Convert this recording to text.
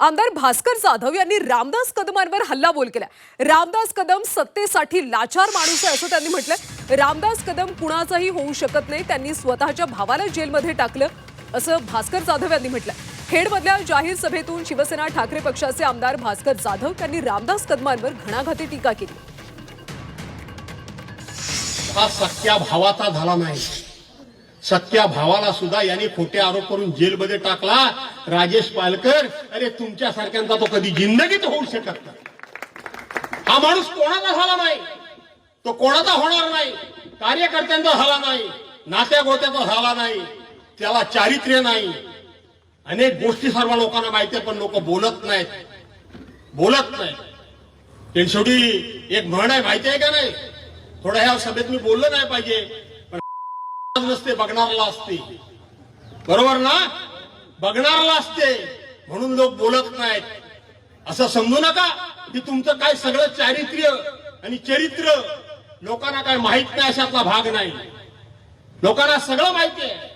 आमदार भास्कर जाधव यांनी रामदास कदमांवर हल्लाबोल केला रामदास कदम सत्तेसाठी लाचार माणूस आहे असं त्यांनी म्हटलं रामदास कदम कुणाचाही होऊ शकत नाही त्यांनी स्वतःच्या भावाला जेलमध्ये टाकलं असं भास्कर जाधव यांनी म्हटलं खेडमधल्या जाहीर सभेतून शिवसेना ठाकरे पक्षाचे आमदार भास्कर जाधव यांनी रामदास कदमांवर घणाघाती टीका केली. हा सख्या भावाचा झाला नाही. सत्या भावाला सुद्धा यांनी खोटे आरोप करून जेलमध्ये टाकला. राजेश पालकर अरे तुमच्या सारख्यांचा तो कधी जिंदगीत होऊ शकत नाही. हा माणूस कोणाचा झाला नाही? तो कोणाचा होणार नाही? कार्यकर्त्यांचा झाला नाही. नात्या गोत्याचा झाला नाही. त्याला चारित्र्य नाही. अनेक गोष्टी सर्व लोकांना माहिती आहे पण लोक बोलत नाहीत. बोलत नाहीत. शेवटी एक म्हण आहे माहिती आहे का नाही? थोडं ह्या सभेत मी बोललं नाही पाहिजे. नसते बघणारला असते. बरोबर ना? बघणारला असते म्हणून लोक बोलत नाहीत. असं समजू नका की तुमचं काय सगळं चारित्र्य आणि चरित्र लोकांना काय माहीत नाही अशातला भाग नाही. लोकांना सगळं माहिती आहे.